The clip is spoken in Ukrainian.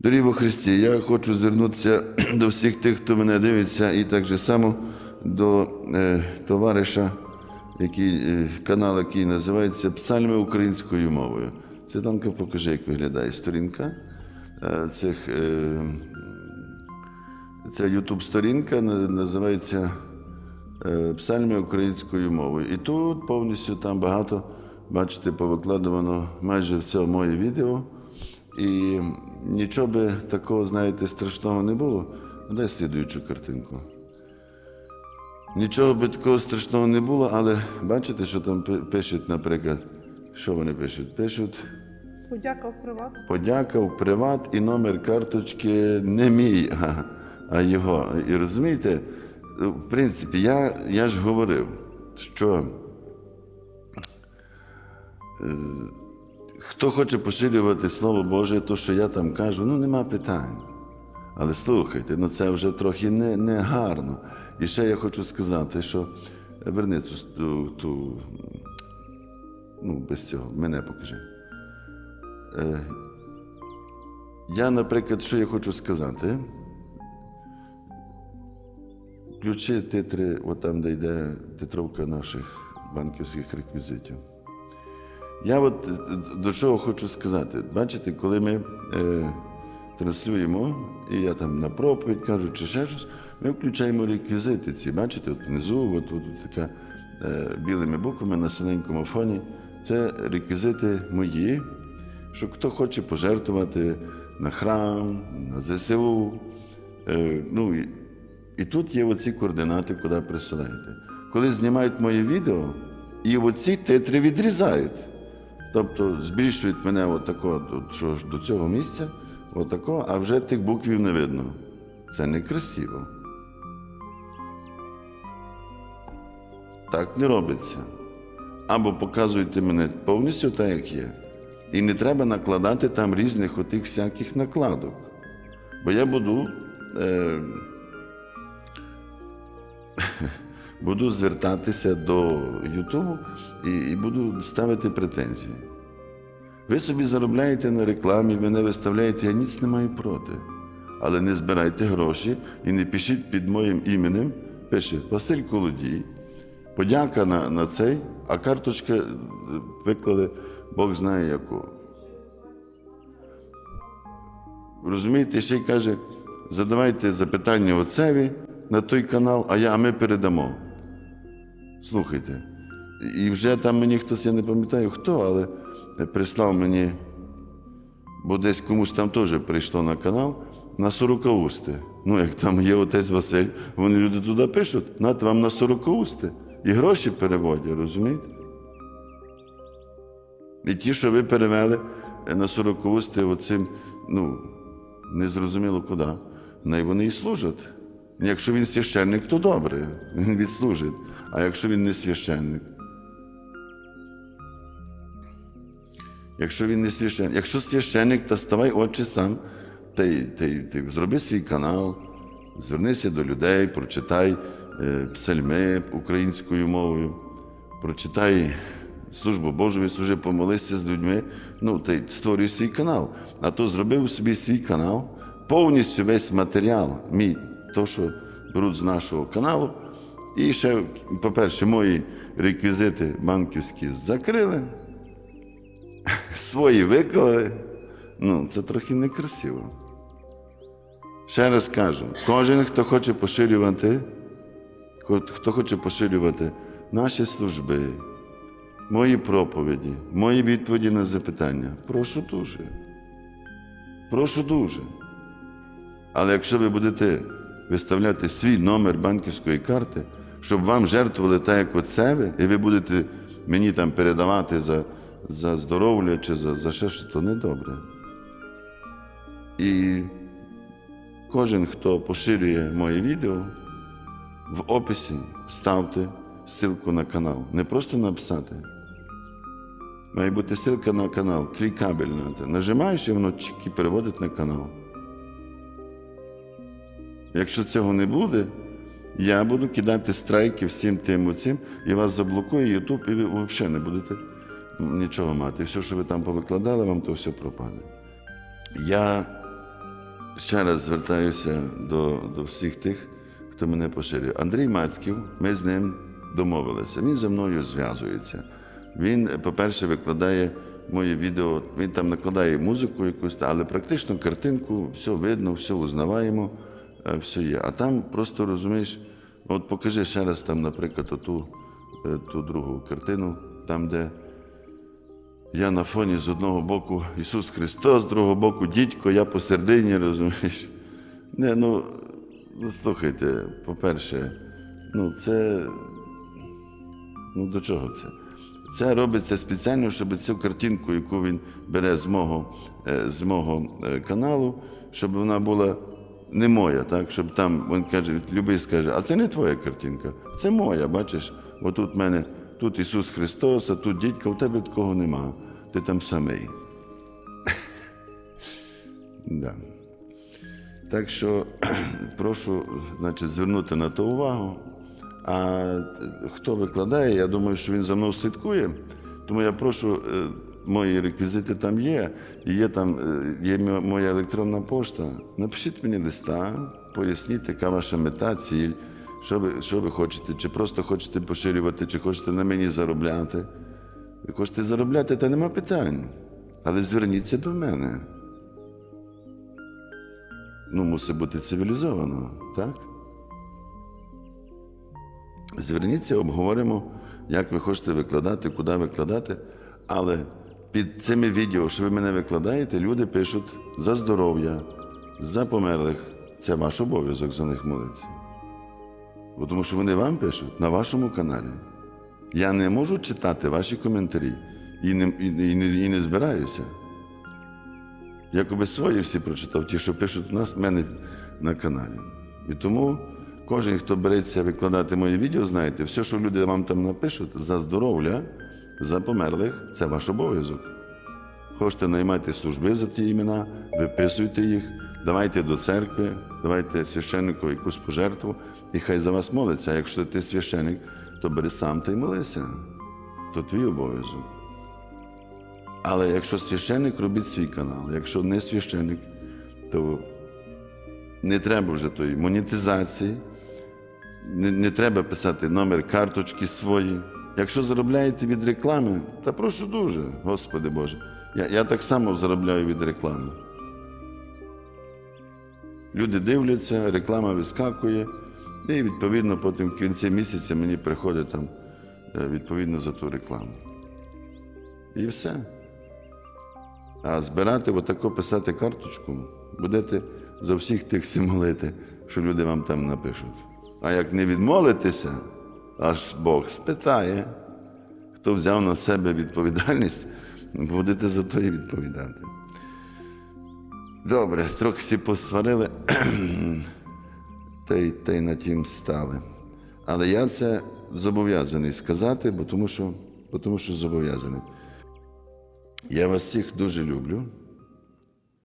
Дорогі во Христі, я хочу звернутися до всіх тих, хто мене дивиться, і так же само до е, товариша, який, е, канал, який називається Псальми українською мовою. Світланка, покажи, як виглядає сторінка е, цих. Е, Ця Ютуб-сторінка називається е, Псальми українською мовою. І тут повністю там багато, бачите, повикладувано майже все моє відео. І нічого би такого, знаєте, страшного не було. Ну, Дай слідуючу картинку. Нічого би такого страшного не було, але бачите, що там пишуть, наприклад, що вони пишуть? Пишуть. Подяка в приват. Подяка в приват і номер карточки не мій, а, а його. І розумієте, в принципі, я, я ж говорив, що е, хто хоче поширювати Слово Боже, то, що я там кажу, ну нема питань. Але слухайте, ну це вже трохи не, не гарно. І ще я хочу сказати, що е, верни ту, ту, ну, без цього, мене покажи. Е, Я, наприклад, що я хочу сказати. Ключі титри, от там, де йде титровка наших банківських реквізитів. Я от е, до чого хочу сказати. Бачите, коли ми е, транслюємо, і я там на проповідь кажу, чи ще щось, ми включаємо реквізити ці. Бачите, от внизу, от, от, от така е, білими буквами на синенькому фоні. Це реквізити мої, що хто хоче пожертвувати на храм, на ЗСУ. Е, ну, і, і тут є оці координати, куди присилаєте. Коли знімають моє відео, і оці титри відрізають. Тобто збільшують мене отако, от, що ж до цього місця, отако, а вже тих буквів не видно. Це некрасиво. Так не робиться. Або показуйте мене повністю так, як є. І не треба накладати там різних отих всяких накладок. Бо я буду, е, буду звертатися до Ютубу і, і буду ставити претензії. Ви собі заробляєте на рекламі, ви не виставляєте, я ніц не маю проти. Але не збирайте гроші і не пишіть під моїм іменем, пише Василь Колодій, подяка на, на цей, а карточка е, виклали Бог знає яку. Розумієте, ще й каже, задавайте запитання отцеві на той канал, а, я, а ми передамо. Слухайте. І вже там мені хтось, я не пам'ятаю хто, але прислав мені, бо десь комусь там теж прийшло на канал, на сорокаусти. Ну, як там є отець Василь, вони люди туди пишуть, нате вам на сорокаусти. І гроші переводять, розумієте? І ті, що ви перевели на сорокаусти оцим, ну, незрозуміло куди, най вони і служать. Якщо він священник, то добре, він відслужить. А якщо він не священник, Якщо він не священник, якщо священник, то ставай отче сам, й, та й зроби свій канал, звернися до людей, прочитай е, псальми українською мовою, прочитай службу Божу, служи, помолися з людьми, ну, й створюй свій канал. А то зробив собі свій канал, повністю весь матеріал, мій, то, що беруть з нашого каналу. І ще, по-перше, мої реквізити банківські закрили свої виклали. Ну, це трохи некрасиво. Ще раз кажу, кожен, хто хоче поширювати, хто хоче поширювати наші служби, мої проповіді, мої відповіді на запитання, прошу дуже. Прошу дуже. Але якщо ви будете виставляти свій номер банківської карти, щоб вам жертвували так, як оце ви, і ви будете мені там передавати за, за здоров'я чи за, за ще щось, то недобре. І кожен, хто поширює моє відео, в описі ставте ссылку на канал. Не просто написати. Має бути ссылка на канал, клікабельна. Нажимаєш і воно чик переводить на канал. Якщо цього не буде, я буду кидати страйки всім тим оцим, і вас заблокує Ютуб, і ви взагалі не будете нічого мати. Все, що ви там повикладали, вам то все пропаде. Я ще раз звертаюся до, до всіх тих, хто мене поширює. Андрій Мацьків, ми з ним домовилися. Він зі мною зв'язується. Він, по-перше, викладає моє відео, він там накладає музику якусь, але практично картинку, все видно, все узнаваємо, все є. А там просто розумієш, от покажи ще раз там, наприклад, оту, е, ту другу картину, там, де я на фоні з одного боку Ісус Христос, з другого боку дідько, я посередині, розумієш. Не, ну, ну слухайте, по-перше, ну це. Ну до чого це? Це робиться спеціально, щоб цю картинку, яку він бере з мого, е, з мого е, каналу, щоб вона була не моя, так? Щоб там він каже, любий скаже, а це не твоя картинка, це моя, бачиш, отут в мене тут Ісус Христос, а тут дідько, у тебе такого нема. Ти там самий. да. Так що прошу значить, звернути на то увагу. А е, хто викладає, я думаю, що він за мною слідкує. Тому я прошу, е, мої реквізити там є, є там е, є моя електронна пошта. Напишіть мені листа, поясніть, яка ваша мета, ціль, що ви, що ви хочете, чи просто хочете поширювати, чи хочете на мені заробляти. Ви хочете заробляти, та нема питань. Але зверніться до мене. Ну, мусить бути цивілізовано, так? Зверніться, обговоримо, як ви хочете викладати, куди викладати. Але під цими відео, що ви мене викладаєте, люди пишуть за здоров'я, за померлих. Це ваш обов'язок за них молитися. Бо Тому що вони вам пишуть на вашому каналі. Я не можу читати ваші коментарі і не, і, і і не збираюся. Якоби свої всі прочитав, ті, що пишуть у нас в мене на каналі. І тому кожен, хто береться викладати мої відео, знаєте, все, що люди вам там напишуть, за здоров'я, за померлих, це ваш обов'язок. Хочете наймати служби за ті імена, виписуйте їх, давайте до церкви, давайте священнику якусь пожертву, і хай за вас молиться. А якщо ти священник, то бери сам та й молися. То твій обов'язок. Але якщо священник, робіть свій канал. Якщо не священник, то не треба вже тої монетизації, не, не треба писати номер карточки свої. Якщо заробляєте від реклами, та прошу дуже, Господи Боже. Я, я так само заробляю від реклами. Люди дивляться, реклама вискакує, і відповідно потім в кінці місяця мені приходить там е, відповідно за ту рекламу. І все. А збирати, отако писати карточку, будете за всіх тих молити, що люди вам там напишуть. А як не відмолитеся, аж Бог спитає, хто взяв на себе відповідальність, будете за то і відповідати. Добре, трохи всі посварили, та й, та й на тім стали. Але я це зобов'язаний сказати, бо тому що, бо тому що зобов'язаний. Я вас всіх дуже люблю.